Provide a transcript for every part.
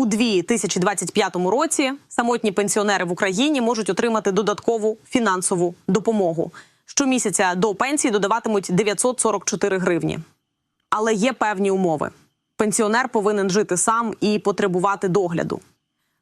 У 2025 році самотні пенсіонери в Україні можуть отримати додаткову фінансову допомогу. Щомісяця до пенсії додаватимуть 944 гривні. Але є певні умови. Пенсіонер повинен жити сам і потребувати догляду.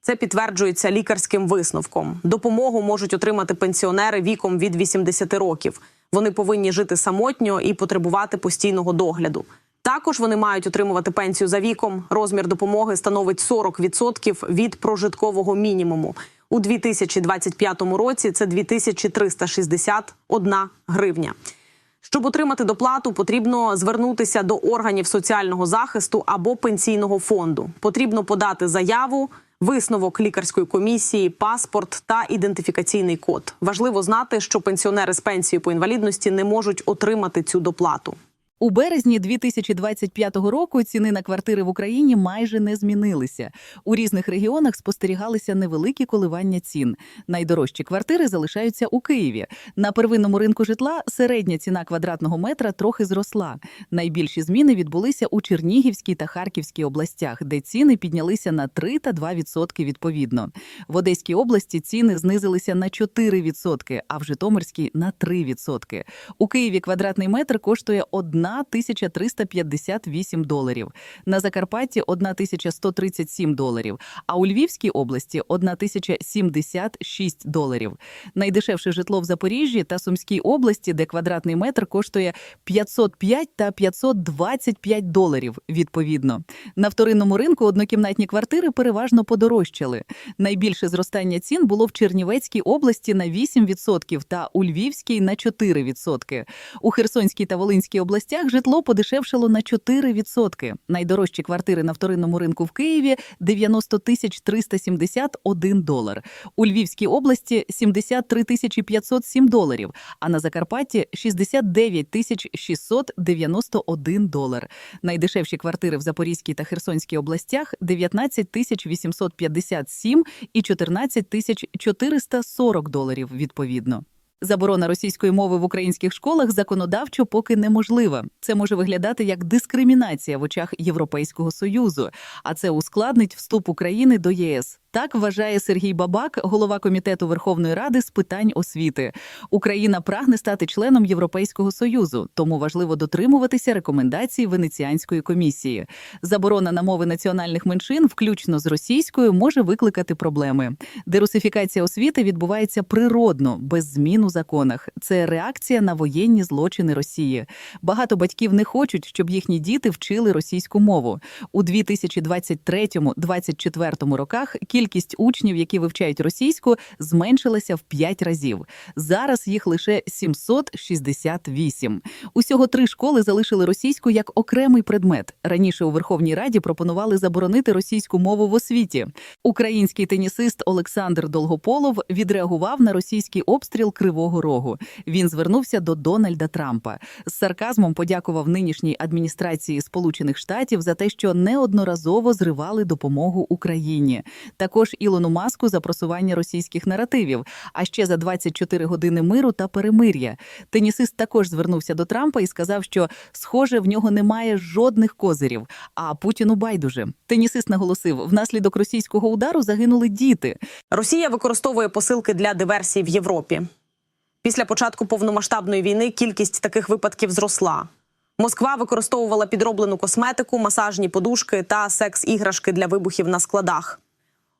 Це підтверджується лікарським висновком. Допомогу можуть отримати пенсіонери віком від 80 років. Вони повинні жити самотньо і потребувати постійного догляду. Також вони мають отримувати пенсію за віком. Розмір допомоги становить 40% від прожиткового мінімуму. У 2025 році це 2361 гривня. Щоб отримати доплату, потрібно звернутися до органів соціального захисту або пенсійного фонду. Потрібно подати заяву, висновок лікарської комісії, паспорт та ідентифікаційний код. Важливо знати, що пенсіонери з пенсією по інвалідності не можуть отримати цю доплату. У березні 2025 року ціни на квартири в Україні майже не змінилися. У різних регіонах спостерігалися невеликі коливання цін. Найдорожчі квартири залишаються у Києві. На первинному ринку житла середня ціна квадратного метра трохи зросла. Найбільші зміни відбулися у Чернігівській та Харківській областях, де ціни піднялися на 3 та 2 відсотки відповідно. В Одеській області ціни знизилися на 4 відсотки, а в Житомирській – на 3 відсотки. У Києві квадратний метр коштує 1 1358 доларів. На Закарпатті 1137 доларів, а у Львівській області 1076 доларів. Найдешевше житло в Запоріжжі та Сумській області, де квадратний метр коштує 505 та 525 доларів відповідно. На вторинному ринку однокімнатні квартири переважно подорожчали. Найбільше зростання цін було в Чернівецькій області на 8% та у Львівській на 4%. У Херсонській та Волинській областях житло подешевшало на 4%. Найдорожчі квартири на вторинному ринку в Києві 90 тисяч 371 долар. У Львівській області 73 тисячі 507 доларів, а на Закарпатті 69 тисяч 691 долар. Найдешевші квартири в Запорізькій та Херсонській областях 19 тисяч 857 і 14 тисяч 440 доларів відповідно. Заборона російської мови в українських школах законодавчо поки неможлива. Це може виглядати як дискримінація в очах Європейського союзу, а це ускладнить вступ України до ЄС. Так вважає Сергій Бабак, голова комітету Верховної Ради з питань освіти. Україна прагне стати членом Європейського союзу, тому важливо дотримуватися рекомендацій Венеціанської комісії. Заборона на мови національних меншин, включно з російською, може викликати проблеми. Дерусифікація освіти відбувається природно, без змін у законах. Це реакція на воєнні злочини Росії. Багато батьків не хочуть, щоб їхні діти вчили російську мову. У 2023-2024 роках кількість учнів, які вивчають російську, зменшилася в 5 разів. Зараз їх лише 768. Усього три школи залишили російську як окремий предмет. Раніше у Верховній Раді пропонували заборонити російську мову в освіті. Український тенісист Олександр Долгополов відреагував на російський обстріл Кривого Рогу. Він звернувся до Дональда Трампа. З сарказмом подякував нинішній адміністрації Сполучених Штатів за те, що неодноразово зривали допомогу Україні. Також Ілону Маску за просування російських наративів, а ще за 24 години миру та перемир'я. Тенісист також звернувся до Трампа і сказав, що схоже в нього немає жодних козирів. А Путіну байдуже. Тенісист наголосив, внаслідок російського удару загинули діти. Росія використовує посилки для диверсій в Європі. Після початку повномасштабної війни кількість таких випадків зросла. Москва використовувала підроблену косметику, масажні подушки та секс-іграшки для вибухів на складах.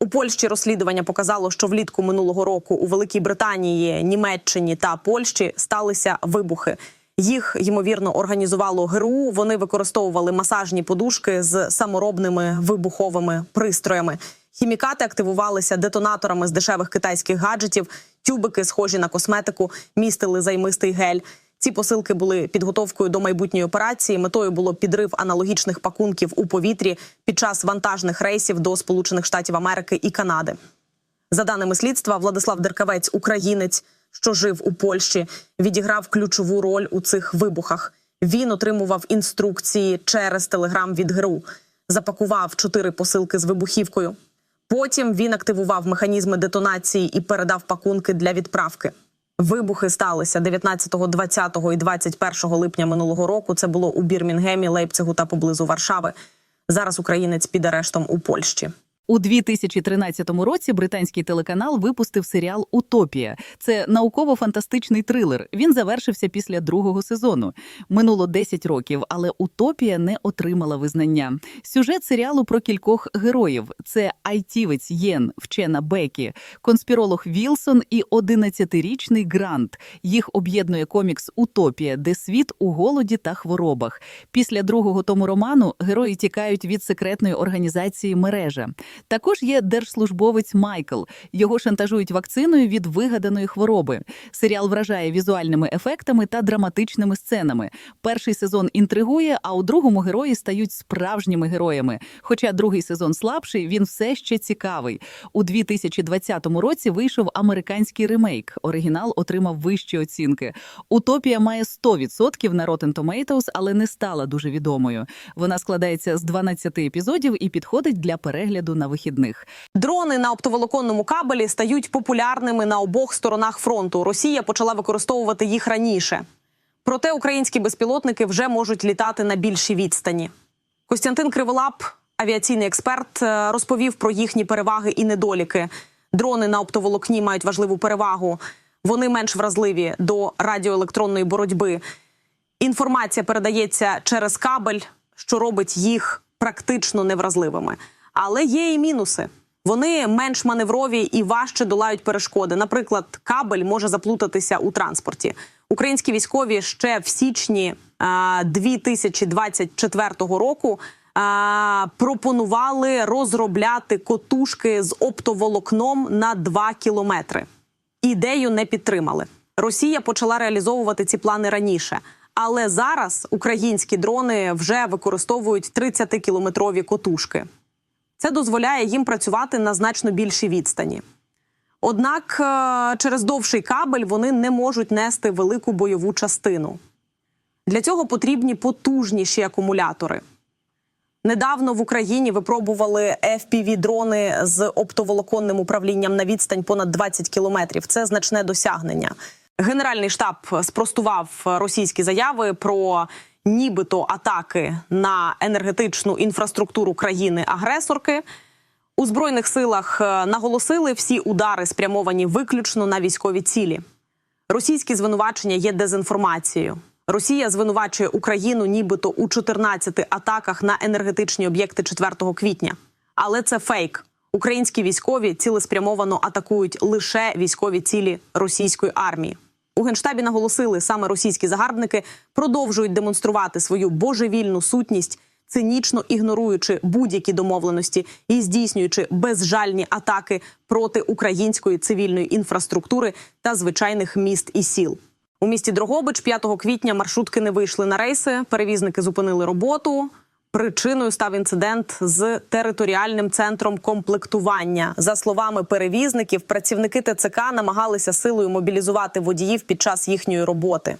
У Польщі розслідування показало, що влітку минулого року у Великій Британії, Німеччині та Польщі сталися вибухи. Їх ймовірно організувало ГРУ. Вони використовували масажні подушки з саморобними вибуховими пристроями. Хімікати активувалися детонаторами з дешевих китайських гаджетів. Тюбики, схожі на косметику, містили займистий гель. Ці посилки були підготовкою до майбутньої операції. Метою було підрив аналогічних пакунків у повітрі під час вантажних рейсів до Сполучених Штатів Америки і Канади. За даними слідства, Владислав Деркавець, українець, що жив у Польщі, відіграв ключову роль у цих вибухах. Він отримував інструкції через телеграм від ГРУ, запакував чотири посилки з вибухівкою. Потім він активував механізми детонації і передав пакунки для відправки. Вибухи сталися 19, 20 і 21 липня минулого року. Це було у Бірмінгемі, Лейпцигу та поблизу Варшави. Зараз українець під арештом у Польщі. У 2013 році британський телеканал випустив серіал Утопія. Це науково-фантастичний трилер. Він завершився після другого сезону. Минуло 10 років, але Утопія не отримала визнання. Сюжет серіалу про кількох героїв: це айтівець Єн, вчена Бекі, конспіролог Вілсон і 11-річний Грант. Їх об'єднує комікс Утопія, де світ у голоді та хворобах. Після другого тому роману герої тікають від секретної організації мережа. Також є держслужбовець Майкл. Його шантажують вакциною від вигаданої хвороби. Серіал вражає візуальними ефектами та драматичними сценами. Перший сезон інтригує, а у другому герої стають справжніми героями. Хоча другий сезон слабший, він все ще цікавий. У 2020 році вийшов американський ремейк. Оригінал отримав вищі оцінки. Утопія має 100% на Rotten Tomatoes, але не стала дуже відомою. Вона складається з 12 епізодів і підходить для перегляду на вихідних. Дрони на оптоволоконному кабелі стають популярними на обох сторонах фронту. Росія почала використовувати їх раніше. Проте українські безпілотники вже можуть літати на більшій відстані. Костянтин Криволап, авіаційний експерт, е, розповів про їхні переваги і недоліки. Дрони на оптоволокні мають важливу перевагу. Вони менш вразливі до радіоелектронної боротьби. Інформація передається через кабель, що робить їх практично невразливими. Але є і мінуси. Вони менш маневрові і важче долають перешкоди. Наприклад, кабель може заплутатися у транспорті. Українські військові ще в січні а, 2024 року пропонували розробляти котушки з оптоволокном на 2 кілометри. Ідею не підтримали. Росія почала реалізовувати ці плани раніше. Але зараз українські дрони вже використовують 30-кілометрові котушки. Це дозволяє їм працювати на значно більшій відстані. Однак е, через довший кабель вони не можуть нести велику бойову частину. Для цього потрібні потужніші акумулятори. Недавно в Україні випробували fpv дрони з оптоволоконним управлінням на відстань понад 20 кілометрів. Це значне досягнення. Генеральний штаб спростував російські заяви про нібито атаки на енергетичну інфраструктуру країни-агресорки. У збройних силах е, наголосили, всі удари спрямовані виключно на військові цілі. Російські звинувачення є дезінформацією. Росія звинувачує Україну нібито у 14 атаках на енергетичні об'єкти 4 квітня. Але це фейк. Українські військові цілеспрямовано атакують лише військові цілі російської армії. У генштабі наголосили, саме російські загарбники продовжують демонструвати свою божевільну сутність, цинічно ігноруючи будь-які домовленості і здійснюючи безжальні атаки проти української цивільної інфраструктури та звичайних міст і сіл. У місті Дрогобич 5 квітня маршрутки не вийшли на рейси. Перевізники зупинили роботу. Причиною став інцидент з територіальним центром комплектування. За словами перевізників, працівники ТЦК намагалися силою мобілізувати водіїв під час їхньої роботи.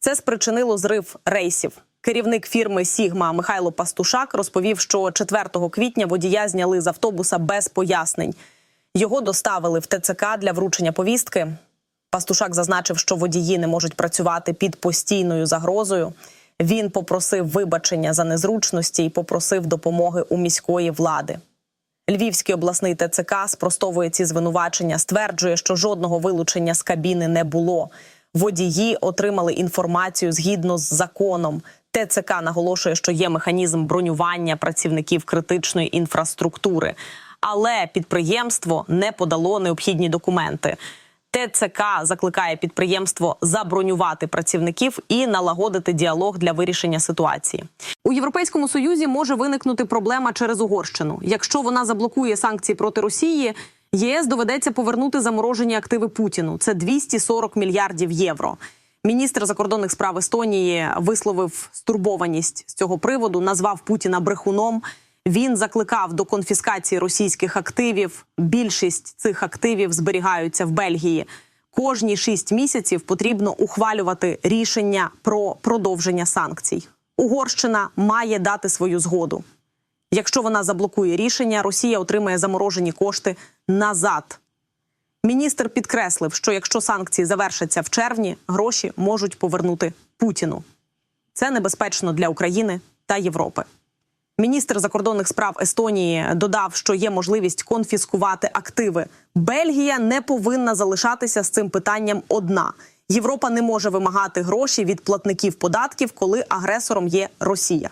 Це спричинило зрив рейсів. Керівник фірми Сігма Михайло Пастушак розповів, що 4 квітня водія зняли з автобуса без пояснень. Його доставили в ТЦК для вручення повістки. Пастушак зазначив, що водії не можуть працювати під постійною загрозою. Він попросив вибачення за незручності і попросив допомоги у міської влади. Львівський обласний ТЦК спростовує ці звинувачення, стверджує, що жодного вилучення з кабіни не було. Водії отримали інформацію згідно з законом. ТЦК наголошує, що є механізм бронювання працівників критичної інфраструктури, але підприємство не подало необхідні документи. ТЦК закликає підприємство забронювати працівників і налагодити діалог для вирішення ситуації. У Європейському Союзі може виникнути проблема через Угорщину. Якщо вона заблокує санкції проти Росії, ЄС доведеться повернути заморожені активи Путіну. Це 240 мільярдів євро. Міністр закордонних справ Естонії висловив стурбованість з цього приводу, назвав Путіна брехуном. Він закликав до конфіскації російських активів. Більшість цих активів зберігаються в Бельгії. Кожні шість місяців потрібно ухвалювати рішення про продовження санкцій. Угорщина має дати свою згоду. Якщо вона заблокує рішення, Росія отримає заморожені кошти назад. Міністр підкреслив, що якщо санкції завершаться в червні, гроші можуть повернути Путіну. Це небезпечно для України та Європи. Міністр закордонних справ Естонії додав, що є можливість конфіскувати активи. Бельгія не повинна залишатися з цим питанням одна. Європа не може вимагати гроші від платників податків, коли агресором є Росія.